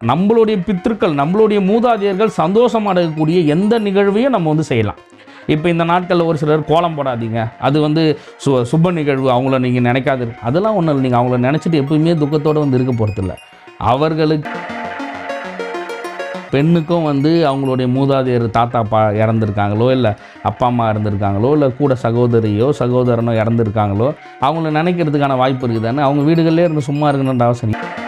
நம்மளுடைய பித்திருக்கள் நம்மளுடைய மூதாதையர்கள் சந்தோஷமாடக்கூடிய எந்த நிகழ்வையும் நம்ம வந்து செய்யலாம். இப்போ இந்த நாட்களில் ஒரு சிலர் கோலம் போடாதீங்க. அது வந்து சு சுப நிகழ்வு அவங்கள நீங்கள் நினைக்காது அதெல்லாம் ஒன்றும் இல்லை. நீங்கள் அவங்கள நினச்சிட்டு எப்பவுமே துக்கத்தோடு வந்து இருக்க போகிறதில்ல அவர்களுக்கு பெண்ணுக்கும் வந்து அவங்களுடைய மூதாதையர் தாத்தா அப்பா இறந்துருக்காங்களோ இல்லை அப்பா அம்மா இறந்துருக்காங்களோ இல்லை கூட சகோதரியோ சகோதரனோ இறந்துருக்காங்களோ அவங்கள நினைக்கிறதுக்கான வாய்ப்பு இருக்குதானே அவங்க வீடுகளிலே இருந்து சும்மா இருக்கணுன்ற அவசியம்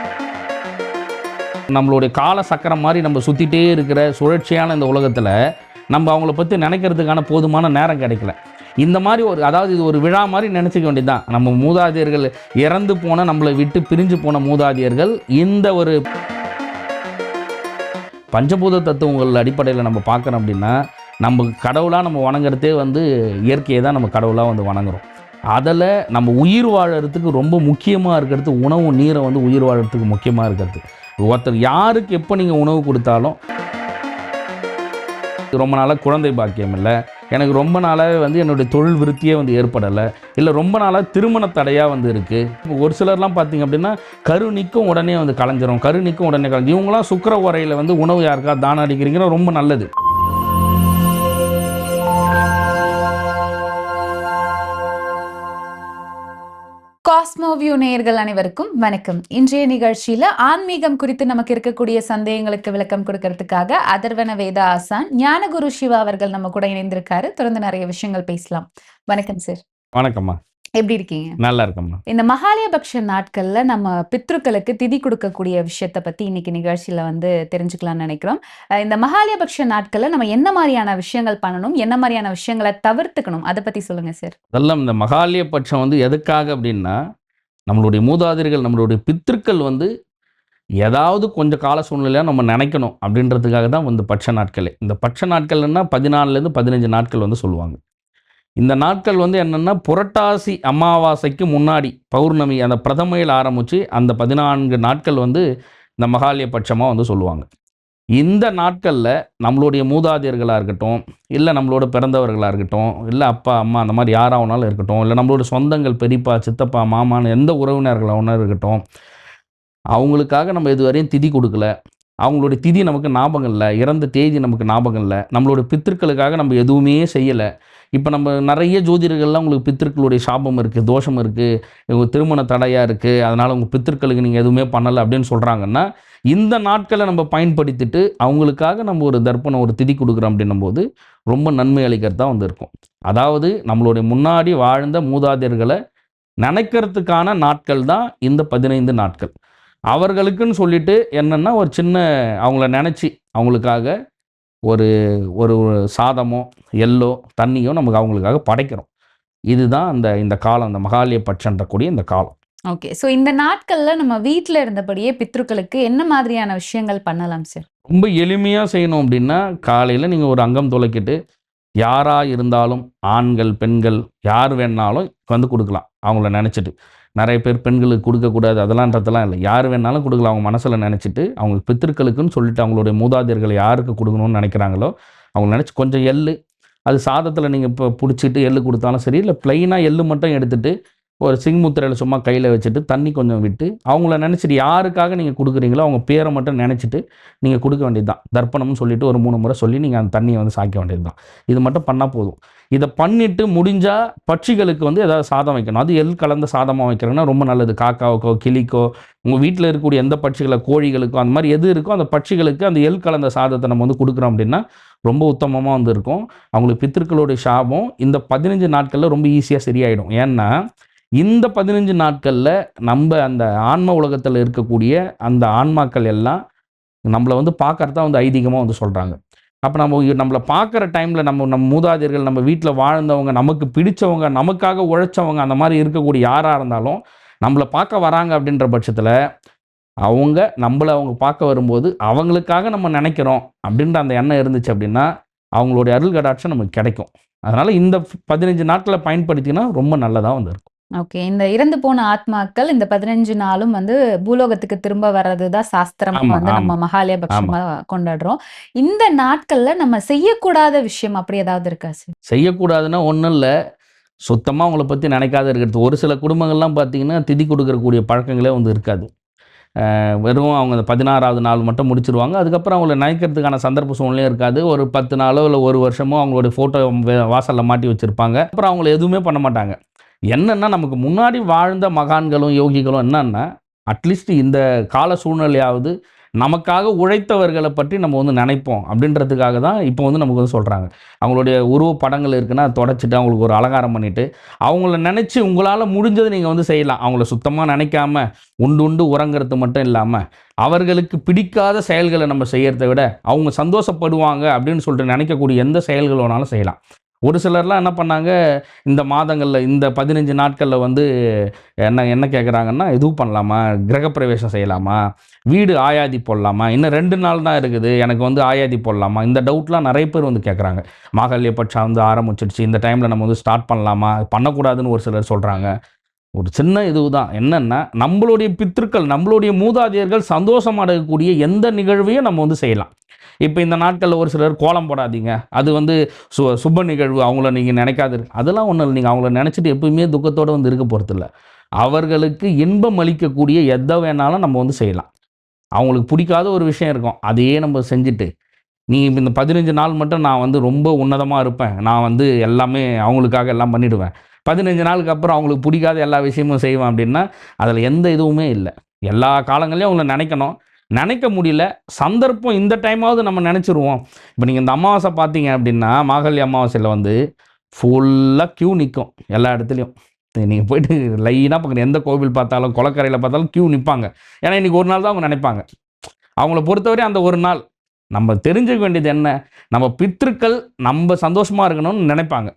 நம்மளுடைய கால சக்கரம் மாதிரி நம்ம சுற்றிட்டே இருக்கிற சுழற்சியான இந்த உலகத்தில் நம்ம அவங்கள பற்றி நினைக்கிறதுக்கான போதுமான நேரம் கிடைக்கல. இந்த மாதிரி ஒரு அதாவது இது ஒரு விழா மாதிரி நினச்சிக்க வேண்டியதுதான். நம்ம மூதாதையர்கள் இறந்து போன நம்மளை விட்டு பிரிஞ்சு போன மூதாதையர்கள் இந்த ஒரு பஞ்சபூத தத்துவங்கள் அடிப்படையில் நம்ம பார்க்குறோம் அப்படின்னா நம்ம கடவுளாக நம்ம வணங்குறதே வந்து இயற்கையை தான் நம்ம கடவுளாக வந்து வணங்குறோம். அதில் நம்ம உயிர் வாழறதுக்கு ரொம்ப முக்கியமாக இருக்கிறது உணவு நீரை வந்து உயிர் வாழறதுக்கு முக்கியமாக இருக்கிறது. ஒருத்தர் யாருக்கு எப்போ நீங்கள் உணவு கொடுத்தாலும் ரொம்ப நாளாக குழந்தை பாக்கியம் இல்லை. எனக்கு ரொம்ப நாளாகவே வந்து என்னுடைய தொழில் விருத்தியே வந்து ஏற்படலை. இல்லை ரொம்ப நாளாக திருமண தடையாக வந்து இருக்குது ஒரு சிலர்லாம் பார்த்திங்க அப்படின்னா கரு நிற்கும் உடனே வந்து கலைஞ்சிரும். கரு நிற்கும் உடனே கலைஞ்சி இவங்களாம் சுக்கர உரையில் வந்து உணவு யாருக்கா தானம் அடிக்கிறீங்கன்னா ரொம்ப நல்லது. காஸ்மோவியூ நேயர்கள் அனைவருக்கும் வணக்கம். இன்றைய நிகழ்ச்சியில ஆன்மீகம் குறித்து நமக்கு இருக்கக்கூடிய சந்தேகங்களுக்கு விளக்கம் கொடுக்கறதுக்காக அதர்வன வேதா ஆசான் ஞானகுரு சிவா அவர்கள் நம்ம கூட இணைந்திருக்காரு. தொடர்ந்து நிறைய விஷயங்கள் பேசலாம். வணக்கம் சார் வணக்கம்மா. எப்படி இருக்கீங்க? நல்லா இருக்கம்மா. இந்த மகாலயபக்ஷ நாட்கள்ல நம்ம பித்ருக்களுக்கு திதி கொடுக்கக்கூடிய விஷயத்தை பத்தி இன்னைக்கு நிகழ்ச்சியில வந்து தெரிஞ்சுக்கலாம்னு நினைக்கிறோம். இந்த மகாலயபக்ஷ நாட்கள்ல நம்ம என்ன மாதிரியான விஷயங்கள் பண்ணணும்? என்ன மாதிரியான விஷயங்களை தவிர்த்துக்கணும்? அதை பத்தி சொல்லுங்க சார் அதெல்லாம் இந்த மகாலய பட்சம் வந்து எதுக்காக அப்படின்னா நம்மளுடைய மூதாதிரிகள் நம்மளுடைய பித்திருக்கள் வந்து ஏதாவது கொஞ்சம் கால சூழ்நிலையாக நம்ம நினைக்கணும் அப்படின்றதுக்காக தான் வந்து பட்ச நாட்களே. இந்த பட்ச நாட்கள்னா பதினாலுலேருந்து பதினஞ்சு நாட்கள் வந்து சொல்லுவாங்க. இந்த நாட்கள் வந்து என்னென்னா புரட்டாசி அமாவாசைக்கு முன்னாடி பௌர்ணமி அந்த பிரதமையில் ஆரம்பித்து அந்த பதினான்கு நாட்கள் வந்து இந்த மகாலய பட்சமாக வந்து சொல்லுவாங்க. இந்த நாட்களில் நம்மளுடைய மூதாதையர்களாக இருக்கட்டும் இல்லை நம்மளோட பிறந்தவர்களாக இருக்கட்டும் இல்லை அப்பா அம்மா அந்த மாதிரி யாராவனாலும் இருக்கட்டும் இல்லை நம்மளோட சொந்தங்கள் பெரியப்பா சித்தப்பா மாமான்னு எந்த உறவினர்களாக இருக்கட்டும் அவங்களுக்காக நம்ம இதுவரையும் திதி கொடுக்கல. அவங்களுடைய திதி நமக்கு ஞாபகம் இல்லை இறந்த தேதி நமக்கு ஞாபகம் இல்லை நம்மளோட பித்திருக்களுக்காக நம்ம எதுவுமே செய்யலை. இப்போ நம்ம நிறைய ஜோதிடர்கள்லாம் உங்களுக்கு பித்திருக்களுடைய சாபம் இருக்குது தோஷம் இருக்குது திருமண தடையாக இருக்குது அதனால் உங்கள் பித்திருக்களுக்கு நீங்கள் எதுவுமே பண்ணலை அப்படின்னு சொல்கிறாங்கன்னா இந்த நாட்களை நம்ம பயன்படுத்திட்டு அவங்களுக்காக நம்ம ஒரு தர்ப்பணம் ஒரு திதி கொடுக்குறோம் அப்படின்னும் போது ரொம்ப நன்மை அளிக்கிறதா வந்து இருக்கும். அதாவது நம்மளுடைய முன்னாடி வாழ்ந்த மூதாதையர்களை நினைக்கிறதுக்கான நாட்கள் தான் இந்த பதினைந்து நாட்கள். அவர்களுக்குன்னு சொல்லிட்டு என்னென்னா ஒரு சின்ன அவங்கள நினச்சி அவங்களுக்காக ஒரு ஒரு சாதமோ எள்ளோ தண்ணியோ நமக்கு அவங்களுக்காக படைக்கிறோம். இதுதான் அந்த இந்த காலம் அந்த மகாலய பட்சன்றக்கூடிய இந்த காலம். ஓகே. சோ இந்த நாட்கள்ல நம்ம வீட்ல இருந்தபடியே பித்ருக்களுக்கு என்ன மாதிரியான விஷயங்கள் பண்ணலாம் சார் ரொம்ப எளிமையாக செய்யணும் அப்படின்னா காலையில் நீங்கள் ஒரு அங்கம் துளைக்கிட்டு யாராக இருந்தாலும் ஆண்கள் பெண்கள் யார் வேணாலும் வந்து கொடுக்கலாம். அவங்கள நினச்சிட்டு. நிறைய பேர் பெண்களுக்கு கொடுக்கக்கூடாது அதெல்லாம்ன்றதெல்லாம் இல்லை. யார் வேணாலும் கொடுக்கலாம். அவங்க மனசில் நினச்சிட்டு அவங்க பித்திருக்களுக்குன்னு சொல்லிட்டு அவங்களுடைய மூதாதையர்கள் யாருக்கு கொடுக்கணும்னு நினைக்கிறாங்களோ அவங்க நினச்சி கொஞ்சம் எள்ளு. அது சாதத்தில் நீங்கள் இப்போ பிடிச்சிட்டு எள்ளு கொடுத்தாலும் சரி இல்லை ப்ளைனாக எள்ளு மட்டும் எடுத்துகிட்டு ஒரு சிங்முத்திரையில் சும்மா கையில் வச்சுட்டு தண்ணி கொஞ்சம் விட்டு அவங்கள நினச்சிட்டு யாருக்காக நீங்கள் கொடுக்குறீங்களோ அவங்க பேரை மட்டும் நினச்சிட்டு நீங்கள் கொடுக்க வேண்டியது தான் தர்ப்பணம்னு சொல்லிட்டு ஒரு மூணு முறை சொல்லி நீங்கள் அந்த தண்ணியை வந்து சாய்க்க வேண்டியது தான் இது மட்டும் பண்ணால் போதும். இதை பண்ணிவிட்டு முடிஞ்சால் பட்சிகளுக்கு வந்து ஏதாவது சாதம் வைக்கணும். அது எள் கலந்த சாதமாக வைக்கிறேன்னா ரொம்ப நல்லது. காக்காவுக்கோ கிளிக்கோ உங்கள் வீட்டில் இருக்கக்கூடிய எந்த பட்சிகளை கோழிகளுக்கோ அந்த மாதிரி எது இருக்கோ அந்த பட்சிகளுக்கு அந்த எள் கலந்த சாதத்தை நம்ம வந்து கொடுக்குறோம் அப்படின்னா ரொம்ப உத்தமமாக வந்து இருக்கும். அவங்களுக்கு பித்திருக்களுடைய சாபம் இந்த பதினஞ்சு நாட்களில் ரொம்ப ஈஸியாக சரியாயிடும். ஏன்னா இந்த பதினஞ்சு நாட்களில் நம்ம அந்த ஆன்ம உலகத்தில் இருக்கக்கூடிய அந்த ஆன்மாக்கள் எல்லாம் நம்மளை வந்து பார்க்கறதா வந்து ஐதீகமாக வந்து சொல்கிறாங்க அப்போ நம்ம நம்மளை பார்க்குற டைமில் நம்ம நம்ம மூதாதையர்கள் நம்ம வீட்டில் வாழ்ந்தவங்க நமக்கு பிடிச்சவங்க நமக்காக உழைச்சவங்க அந்த மாதிரி இருக்கக்கூடிய யாராக இருந்தாலும் நம்மளை பார்க்க வராங்க அப்படின்ற பட்சத்தில் அவங்க நம்மளை அவங்க பார்க்க வரும்போது அவங்களுக்காக நம்ம நினைக்கிறோம் அப்படின்ற அந்த எண்ணம் இருந்துச்சு அப்படின்னா அவங்களுடைய அருள் கடாட்சம் நமக்கு கிடைக்கும். அதனால் இந்த பதினஞ்சு நாட்களை பயன்படுத்தினா ரொம்ப நல்லதாக வந்து இருக்கும். ஓகே இந்த இறந்து போன ஆத்மாக்கள் இந்த பதினஞ்சு நாளும் வந்து பூலோகத்துக்கு திரும்ப வர்றதுதான் சாஸ்திரம் வந்து நம்ம. மகாலயபக்ஷமா கொண்டாடுறோம். இந்த நாட்கள்ல நம்ம செய்யக்கூடாத விஷயம் அப்படி ஏதாவது இருக்கா சார்? செய்யக்கூடாதுன்னா ஒன்றும் இல்லை. சுத்தமாக அவங்கள பற்றி நினைக்காத இருக்கிறது. ஒரு சில குடும்பங்கள்லாம் பார்த்தீங்கன்னா திதி கொடுக்கறக்கூடிய பழக்கங்களே வந்து இருக்காது. வெறும் அவங்க அந்த பதினாறாவது நாள் மட்டும் முடிச்சிருவாங்க. அதுக்கப்புறம் அவங்கள நினைக்கிறதுக்கான சந்தர்ப்ப சூழ்நிலையும் இருக்காது. ஒரு பத்து நாளோ இல்லை ஒரு வருஷமோ அவங்களுடைய ஃபோட்டோ வாசலில் மாட்டி வச்சுருப்பாங்க. அப்புறம் அவங்கள எதுவுமே பண்ண மாட்டாங்க. என்னென்னா நமக்கு முன்னாடி வாழ்ந்த மகான்களும் யோகிகளும் என்னென்னா அட்லீஸ்ட் இந்த கால சூழ்நிலையாவது நமக்காக உழைத்தவர்களை பற்றி நம்ம வந்து நினைப்போம் அப்படின்றதுக்காக தான் இப்போ வந்து நமக்கு வந்து சொல்கிறாங்க அவங்களுடைய உருவ படங்கள் இருக்குன்னா தொடச்சிட்டு அவங்களுக்கு ஒரு அலங்காரம் பண்ணிவிட்டு அவங்கள நினச்சி உங்களால் முடிஞ்சதை நீங்கள் வந்து செய்யலாம். அவங்கள சுத்தமாக நினைக்காம உண்டு உண்டு உறங்குறது மட்டும் இல்லாமல் அவர்களுக்கு பிடிக்காத செயல்களை நம்ம செய்யறதை விட அவங்க சந்தோஷப்படுவாங்க அப்படின்னு சொல்லிட்டு நினைக்கக்கூடிய எந்த செயல்கள் வேணாலும் செய்யலாம். ஒரு சிலர்லாம் என்ன பண்ணாங்க இந்த மாதங்களில் இந்த பதினஞ்சு நாட்களில் வந்து என்ன என்ன கேட்குறாங்கன்னா இதுவும் பண்ணலாமா? கிரகப்பிரவேசம் செய்யலாமா? வீடு ஆயாதி போடலாமா? இன்னும் ரெண்டு நாள் தான் இருக்குது. எனக்கு வந்து ஆயாதி போடலாமா? இந்த டவுட்லாம் நிறைய பேர் வந்து கேட்குறாங்க மாகல்ய பட்சம் வந்து ஆரம்பிச்சிடுச்சு. இந்த டைமில் நம்ம வந்து ஸ்டார்ட் பண்ணலாமா? பண்ணக்கூடாதுன்னு ஒரு சிலர் சொல்கிறாங்க ஒரு சின்ன இதுதான் என்னென்னா நம்மளுடைய பித்திருக்கள் நம்மளுடைய மூதாதையர்கள் சந்தோஷம் அடையக்கூடிய எந்த நிகழ்வையும் நம்ம வந்து செய்யலாம். இப்போ இந்த நாட்களில் ஒரு சிலர் கோலம் போடாதீங்க. அது வந்து சு சுப நிகழ்வு அவங்கள நீங்கள் நினைக்காது அதெல்லாம் ஒன்றும் இல்லை. நீங்கள் அவங்கள நினச்சிட்டு எப்பவுமே துக்கத்தோடு வந்து இருக்க போகிறதில்ல அவர்களுக்கு இன்பம் அளிக்கக்கூடிய எதை வேணாலும் நம்ம வந்து செய்யலாம். அவங்களுக்கு பிடிக்காத ஒரு விஷயம் இருக்கும். அதையே நம்ம செஞ்சுட்டு நீ இந்த பதினஞ்சு நாள் மட்டும் நான் வந்து ரொம்ப உன்னதமாக இருப்பேன். நான் வந்து எல்லாமே அவங்களுக்காக எல்லாம் பண்ணிவிடுவேன் பதினஞ்சு நாளுக்கு அப்புறம் அவங்களுக்கு பிடிக்காத எல்லா விஷயமும் செய்வேன் அப்படின்னா அதில் எந்த இதுவுமே இல்லை. எல்லா காலங்களையும் அவங்கள நினைக்கணும். நினைக்க முடியல. சந்தர்ப்பம் இந்த டைமாவது நம்ம நினச்சிருவோம். இப்போ நீங்கள் இந்த அமாவாசை பார்த்தீங்க அப்படின்னா மாகல்ய அமாவாசையில் வந்து ஃபுல்லாக க்யூ நிற்கும் எல்லா இடத்துலையும். நீங்கள் போயிட்டு லைனாக பக்கம் எந்த கோவில் பார்த்தாலும் குளக்கரையில் பார்த்தாலும் க்யூ நிற்பாங்க ஏன்னா இன்றைக்கி ஒரு நாள் தான் அவங்க நினைப்பாங்க. அவங்கள பொறுத்தவரை அந்த ஒரு நாள். நம்ம தெரிஞ்சுக்க வேண்டியது என்ன? நம்ம பித்திருக்கள் நம்ம சந்தோஷமாக இருக்கணும்னு நினைப்பாங்க.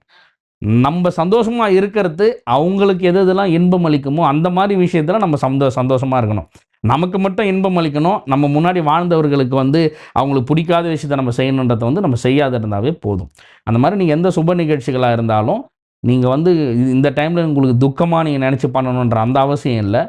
நம்ம சந்தோஷமாக இருக்கிறது அவங்களுக்கு எது எதெல்லாம் இன்பம் அளிக்குமோ அந்த மாதிரி விஷயத்தில் நம்ம சந்தோ சந்தோஷமாக இருக்கணும். நமக்கு மட்டும் இன்பம் அளிக்கணும். நம்ம முன்னாடி வாழ்ந்தவர்களுக்கு வந்து அவங்களுக்கு பிடிக்காத விஷயத்தை நம்ம செய்யணுன்றதை வந்து நம்ம செய்யாத இருந்தாவே போதும். அந்த மாதிரி நீங்கள் எந்த சுப நிகழ்ச்சிகளாக இருந்தாலும் நீங்கள் வந்து இந்த டைமில் உங்களுக்கு துக்கமாக நீங்கள் நினச்சி பண்ணணுன்ற அந்த அவசியம் இல்லை.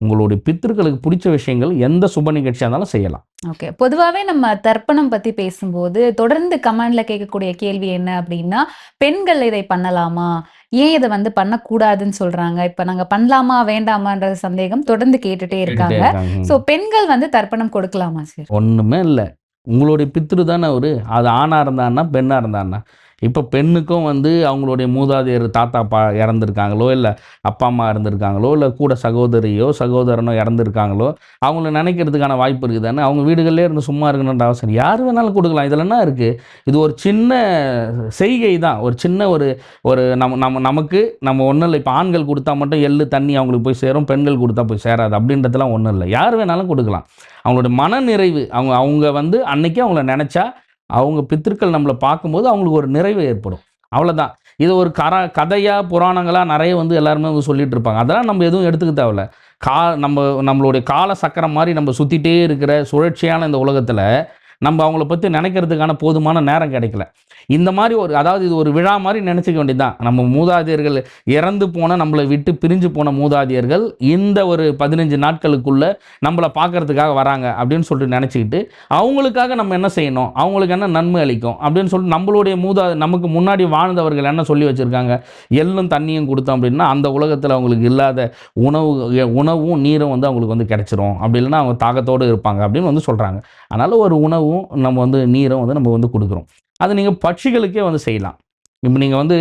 உங்களுடைய பித்திருக்களுக்கு பிடிச்ச விஷயங்கள் எந்த சுப நிகழ்ச்சியாக இருந்தாலும் செய்யலாம். ஓகே. பொதுவாகவே நம்ம தர்ப்பணம் பற்றி பேசும்போது தொடர்ந்து கமெண்டில் கேட்கக்கூடிய கேள்வி என்ன அப்படின்னா பெண்கள் இதை பண்ணலாமா? ஏன் இதை வந்து பண்ணக்கூடாதுன்னு சொல்றாங்க? இப்ப நாங்க பண்ணலாமா வேண்டாமான்ற சந்தேகம் தொடர்ந்து கேட்டுட்டே இருக்காங்க. சோ பெண்கள் வந்து தர்ப்பணம் கொடுக்கலாமா சார்? ஒன்றுமே இல்லை. உங்களுடைய பித்ரு தானே அவரு? அது ஆணாக இருந்தான்னா பெண்ணாக இருந்தான்னா? இப்போ பெண்ணுக்கும் வந்து அவங்களுடைய மூதாதையர் தாத்தா பா இறந்துருக்காங்களோ இல்லை அப்பா அம்மா இறந்துருக்காங்களோ இல்லை கூட சகோதரியோ சகோதரனோ இறந்துருக்காங்களோ அவங்கள நினைக்கிறதுக்கான வாய்ப்பு இருக்குது தானே அவங்க வீடுகளிலே இருந்து சும்மா இருக்கணுன்ற அவசியம். யார் வேணாலும் கொடுக்கலாம். இதில் என்ன இருக்குது இது ஒரு சின்ன செய்கை தான். ஒரு சின்ன ஒரு ஒரு நம்ம நம்ம நமக்கு நம்ம ஒன்றும் இல்லை. இப்போ ஆண்கள் கொடுத்தா மட்டும் எள்ளு தண்ணி அவங்களுக்கு போய் சேரும். பெண்கள் கொடுத்தா போய் சேராது. அப்படின்றதுலாம் ஒன்றும் இல்லை. யார் வேணாலும் கொடுக்கலாம். அவங்களோட மன நிறைவு அவங்க அவங்க வந்து அன்னைக்கு அவங்கள நினச்சா அவங்க பித்திருக்கள் நம்மளை பார்க்கும்போது அவங்களுக்கு ஒரு நிறைவு ஏற்படும். அவ்வளோதான் இது ஒரு கர கதையாக புராணங்களாக நிறைய வந்து எல்லாருமே வந்து சொல்லிட்டு இருப்பாங்க. அதெல்லாம் நம்ம எதுவும் எடுத்துக்க தேவையில்ல. கா நம்ம நம்மளுடைய கால சக்கரம் மாதிரி நம்ம சுற்றிட்டே இருக்கிற சுழற்சியான இந்த உலகத்தில் நம்ம அவங்கள பற்றி நினைக்கிறதுக்கான போதுமான நேரம் கிடைக்கல. இந்த மாதிரி ஒரு அதாவது இது ஒரு விழா மாதிரி நினச்சிக்க வேண்டியதுதான். நம்ம மூதாதையர்கள் இறந்து போன நம்மளை விட்டு பிரிஞ்சு போன மூதாதையர்கள் இந்த ஒரு பதினஞ்சு நாட்களுக்குள்ளே நம்மளை பார்க்கறதுக்காக வராங்க அப்படின்னு சொல்லிட்டு நினச்சிக்கிட்டு அவங்களுக்காக நம்ம என்ன செய்யணும்? அவங்களுக்கு என்ன நன்மை அளிக்கும்? அப்படின்னு சொல்லிட்டு நம்மளுடைய மூதா நமக்கு முன்னாடி வாழ்ந்தவர்கள் என்ன சொல்லி வச்சுருக்காங்க? எள்ளும் தண்ணியும் கொடுத்தோம் அப்படின்னா அந்த உலகத்தில் அவங்களுக்கு இல்லாத உணவு உணவும் நீரும் வந்து அவங்களுக்கு வந்து கிடச்சிரும். அப்படி இல்லைன்னா அவங்க தாகத்தோடு இருப்பாங்க அப்படின்னு வந்து சொல்கிறாங்க அதனால் ஒரு உணவு உணவும் நம்ம வந்து நீரும் வந்து நம்ம வந்து கொடுக்குறோம். அது நீங்கள் பட்சிகளுக்கே வந்து செய்யலாம். இப்போ நீங்கள் வந்து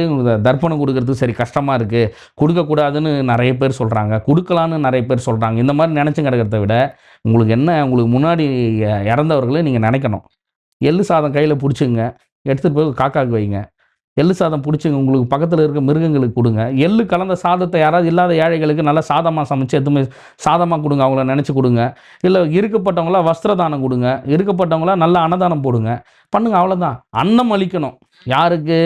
தர்ப்பணம் கொடுக்கறது சரி கஷ்டமாக இருக்குது கொடுக்கக்கூடாதுன்னு நிறைய பேர் சொல்கிறாங்க கொடுக்கலான்னு நிறைய பேர் சொல்கிறாங்க இந்த மாதிரி நினச்சி கிடக்கிறத விட உங்களுக்கு என்ன உங்களுக்கு முன்னாடி இறந்தவர்களே நீங்கள் நினைக்கணும். எள்ளு சாதம் கையில் பிடிச்சிங்க எடுத்துகிட்டு போய் காக்காக்கு வைங்க. எள்ளு சாதம் பிடிச்சிங்க உங்களுக்கு பக்கத்தில் இருக்க மிருகங்களுக்கு கொடுங்க. எள்ளு கலந்த சாதத்தை யாராவது இல்லாத ஏழைகளுக்கு நல்லா சாதமாக சமைச்சு எதுவுமே சாதமாக கொடுங்க அவங்கள நினச்சி கொடுங்க. இல்லை இருக்கப்பட்டவங்களா வஸ்திரதானம் கொடுங்க இருக்கப்பட்டவங்களா நல்ல அன்னதானம் போடுங்க. பண்ணுங்க அவ்வளோதான் அன்னம் அளிக்கணும். யாருக்கு?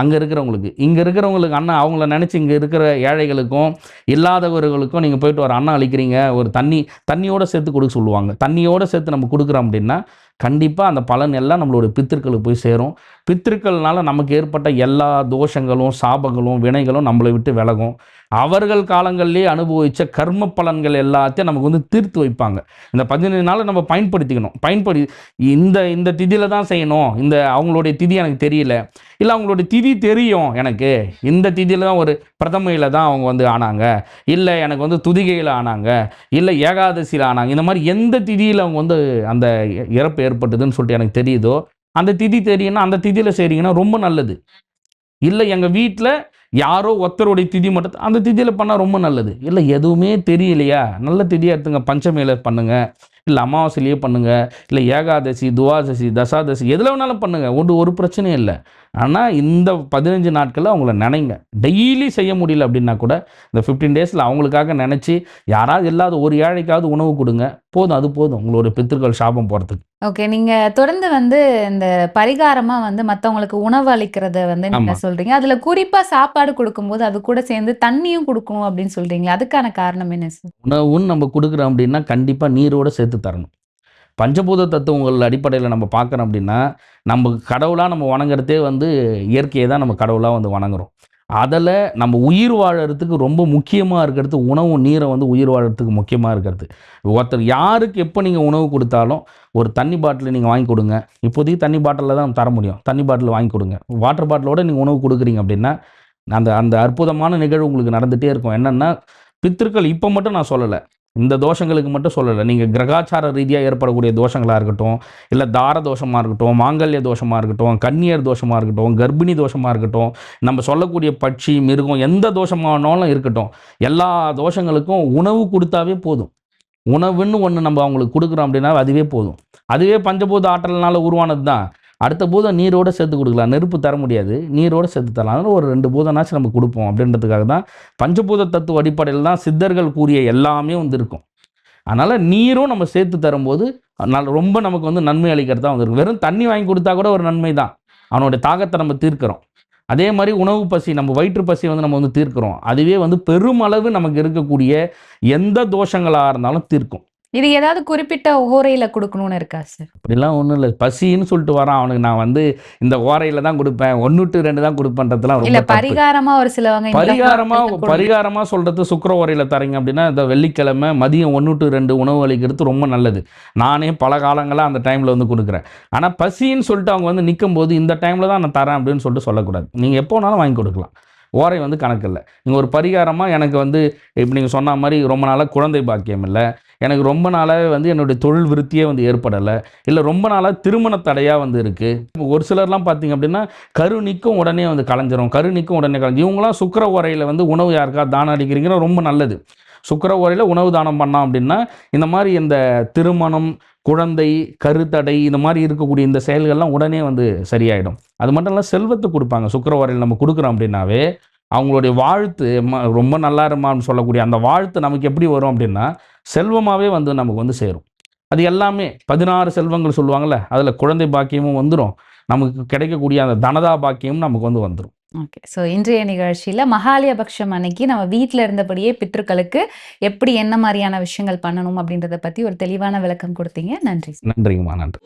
அங்கே இருக்கிறவங்களுக்கு. இங்கே இருக்கிறவங்களுக்கு அண்ணன் அவங்கள நினச்சி இங்கே இருக்கிற ஏழைகளுக்கும் இல்லாதவர்களுக்கும் நீங்கள் போயிட்டு ஒரு அண்ணன் அழிக்கிறீங்க ஒரு தண்ணி தண்ணியோட சேர்த்து கொடுக்க சொல்லுவாங்க. தண்ணியோட சேர்த்து நம்ம கொடுக்குறோம் அப்படின்னா கண்டிப்பாக அந்த பலன் எல்லாம் நம்மளோட பித்திருக்களுக்கு போய் சேரும். பித்திருக்கள்னால நமக்கு ஏற்பட்ட எல்லா தோஷங்களும் சாபங்களும் வினைகளும் நம்மளை விட்டு விலகும். அவர்கள் காலங்களிலே அனுபவித்த கர்ம பலன்கள் எல்லாத்தையும் நமக்கு வந்து தீர்த்து வைப்பாங்க. இந்த பதினேழு நாளை நம்ம பயன்படுத்திக்கணும். பயன்படுத்தி இந்த இந்த திதியில் தான் செய்யணும். இந்த அவங்களுடைய திதி எனக்கு தெரியல. இல்லை அவங்களுடைய திதி தெரியும் எனக்கு. இந்த திதியில் தான் ஒரு பிரதமையில் தான் அவங்க வந்து ஆனாங்க. இல்லை எனக்கு வந்து துதிகையில் ஆனாங்க. இல்லை ஏகாதசியில் ஆனாங்க. இந்த மாதிரி எந்த திதியில் அவங்க வந்து அந்த இ- இறப்பு ஏற்பட்டதுன்னு சொல்லிட்டு எனக்கு தெரியுதோ அந்த திதி தெரியும்னா அந்த திதியில் செய்கிறீங்கன்னா ரொம்ப நல்லது. இல்லை எங்கள் வீட்டில் யாரோ ஒருத்தருடைய திதி மட்டும் அந்த திதியில் பண்ணால் ரொம்ப நல்லது. இல்லை எதுவுமே தெரியலையா? நல்ல திதியாக எடுத்துங்க பஞ்சமியில் பண்ணுங்கள் இல்லை அமாவாசையிலேயே பண்ணுங்கள் இல்லை ஏகாதசி துவாதசி தசாதசி எதில் வேணாலும் பண்ணுங்கள் ஒன்று ஒரு பிரச்சனையும் இல்லை. ஆனால் இந்த பதினஞ்சு நாட்களில் அவங்கள நினைங்க. டெய்லி செய்ய முடியல அப்படின்னா கூட இந்த ஃபிஃப்டீன் டேஸில் அவங்களுக்காக நினச்சி யாராவது இல்லாத ஒரு ஏழைக்காவது உணவு கொடுங்க. போதும் அது போதும். உங்களோட பித்திருக்கள் சாபம் போகிறதுக்கு ஓகே நீங்க தொடர்ந்து வந்து இந்த பரிகாரமா வந்து மத்தவங்களுக்கு உணவு அளிக்கிறத வந்து நீங்க ஆமா. சொல்றீங்க. அதுல குறிப்பா சாப்பாடு கொடுக்கும்போது அது கூட சேர்ந்து தண்ணியும் கொடுக்கணும் அப்படின்னு சொல்றீங்களா? அதுக்கான காரணம் என்ன சார்? உணவுன்னு நம்ம கொடுக்குறோம் அப்படின்னா கண்டிப்பாக நீரோடு சேர்த்து தரணும். பஞ்சபூத தத்துவங்கள் அடிப்படையில் நம்ம பார்க்குறோம் அப்படின்னா நம்ம கடவுளாக நம்ம வணங்குறதே வந்து இயற்கையை தான் நம்ம கடவுளாக வந்து வணங்குறோம். அதில் நம்ம உயிர் வாழறதுக்கு ரொம்ப முக்கியமாக இருக்கிறது உணவும் நீரை வந்து உயிர் வாழறதுக்கு முக்கியமாக இருக்கிறது. ஒருத்தர் யாருக்கு எப்போ நீங்கள் உணவு கொடுத்தாலும் ஒரு தண்ணி பாட்டில் நீங்கள் வாங்கி கொடுங்க. இப்போதைக்கு தண்ணி பாட்டிலில் தான் தர முடியும். தண்ணி பாட்டில் வாங்கி கொடுங்க. வாட்டர் பாட்டிலோட நீங்கள் உணவு கொடுக்குறீங்க அப்படின்னா அந்த அந்த அற்புதமான நிகழ்வு உங்களுக்கு நடந்துகிட்டே இருக்கும். என்னென்னா பித்திருக்கள் இப்போ மட்டும் நான் சொல்லலை. இந்த தோஷங்களுக்கு மட்டும் சொல்லலை. நீங்கள் கிரகாச்சார ரீதியாக ஏற்படக்கூடிய தோஷங்களாக இருக்கட்டும் இல்லை தார தோஷமாக இருக்கட்டும் மாங்கல்ய தோஷமாக இருக்கட்டும் கன்னியர் தோஷமாக இருக்கட்டும் கர்ப்பிணி தோஷமாக இருக்கட்டும் நம்ம சொல்லக்கூடிய பட்சி மிருகம் எந்த தோஷமானாலும் இருக்கட்டும். எல்லா தோஷங்களுக்கும் உணவு கொடுத்தாவே போதும். உணவுன்னு ஒன்று நம்ம அவங்களுக்கு கொடுக்குறோம் அப்படின்னா அதுவே போதும். அதுவே பஞ்சபூத ஆற்றல்னால உருவானது தான் அடுத்த பூதம் நீரோடு சேர்த்து கொடுக்கலாம். நெருப்பு தர முடியாது. நீரோடு சேர்த்து தரலாம். ஒரு ரெண்டு பூதம்னாச்சும் நம்ம கொடுப்போம் அப்படின்றதுக்காக தான் பஞ்சபூத தத்துவ அடிப்படையில் தான் சித்தர்கள் கூறிய எல்லாமே வந்து இருக்கும். அதனால் நீரும் நம்ம சேர்த்து தரும்போது நல்ல ரொம்ப நமக்கு வந்து நன்மை அளிக்கிறதா வந்து இருக்கும். வெறும் தண்ணி வாங்கி கொடுத்தா கூட ஒரு நன்மை தான். அவனுடைய தாகத்தை நம்ம தீர்க்கிறோம். அதே மாதிரி உணவு பசி நம்ம வயிற்று பசி வந்து நம்ம வந்து தீர்க்கிறோம். அதுவே வந்து பெருமளவு நமக்கு இருக்கக்கூடிய எந்த தோஷங்களாக இருந்தாலும் தீர்க்கும். இது ஏதாவது குறிப்பிட்ட ஓரையில கொடுக்கணும்னு இருக்கா சார்? அப்படிலாம் ஒன்றும் இல்லை. பசின்னு சொல்லிட்டு வரான். அவனுக்கு நான் வந்து இந்த ஓரையில் தான் கொடுப்பேன். ஒன்று டு ரெண்டு தான் கொடுப்பேன்றதுலாம் இல்ல ரொம்ப தப்பு. பரிகாரமா ஒரு சிலவங்க இந்த பரிகாரமா வாரத்துல கொடுங்க. பரிகாரமா சொல்றது சுக்கர உரையில தரீங்க அப்படின்னா இந்த வெள்ளிக்கிழமை மதியம் ஒன்று டு ரெண்டு உணவு அளிக்கிறது ரொம்ப நல்லது. நானே பல காலங்களா அந்த டைம்ல வந்து கொடுக்குறேன். ஆனா பசின்னு சொல்லிட்டு அவங்க வந்து நிற்கும் போது இந்த டைம்ல தான் நான் தரேன் அப்படின்னு சொல்லிட்டு சொல்லக்கூடாது. நீங்க எப்போ வேணாலும் வாங்கி கொடுக்கலாம். ஓரை வந்து கணக்கு இல்லை. நீங்கள் ஒரு பரிகாரமாக எனக்கு வந்து இப்போ நீங்கள் சொன்ன மாதிரி ரொம்ப நாளாக குழந்தை பாக்கியம் இல்லை. எனக்கு ரொம்ப நாளாகவே வந்து என்னுடைய தொழில் விருத்தியே வந்து ஏற்படலை. இல்லை ரொம்ப நாளாக திருமண தடையாக வந்து இருக்குது ஒரு சிலர்லாம் பார்த்தீங்க அப்படின்னா கருணிக்கும் உடனே வந்து கலைஞ்சிரும். கருணிக்கும் உடனே கலைஞ்சி இவங்களாம் சுக்கர உரையில் வந்து உணவு யாருக்கா தானம் அடிக்கிறீங்கன்னா ரொம்ப நல்லது. சுக்கர உரையில் உணவு தானம் பண்ணோம் அப்படின்னா இந்த மாதிரி இந்த திருமணம் குழந்தை கருத்தடை இந்த மாதிரி இருக்கக்கூடிய இந்த செயல்கள்லாம் உடனே வந்து சரியாயிடும். அது மட்டும் இல்லை செல்வத்தை கொடுப்பாங்க. சுக்கர நம்ம கொடுக்குறோம் அப்படின்னாவே அவங்களுடைய வாழ்த்து ரொம்ப நல்லா இருமான்னு சொல்லக்கூடிய அந்த வாழ்த்து நமக்கு எப்படி வரும் அப்படின்னா செல்வமாகவே வந்து நமக்கு வந்து சேரும். அது எல்லாமே பதினாறு செல்வங்கள் சொல்லுவாங்கள்ல அதில் குழந்தை பாக்கியமும் வந்துடும் நமக்கு கிடைக்கக்கூடிய அந்த தனதா பாக்கியமும் நமக்கு வந்து வந்துடும் ஓகே ஸோ இன்றைய நிகழ்ச்சியில மகாலயபக்ஷம் அன்னைக்கு நம்ம வீட்டில் இருந்தபடியே பித்ருக்களுக்கு எப்படி என்ன மாதிரியான விஷயங்கள் பண்ணணும் அப்படின்றத பத்தி ஒரு தெளிவான விளக்கம் கொடுத்தீங்க. நன்றி. நன்றிங்கம்மா. நன்றி.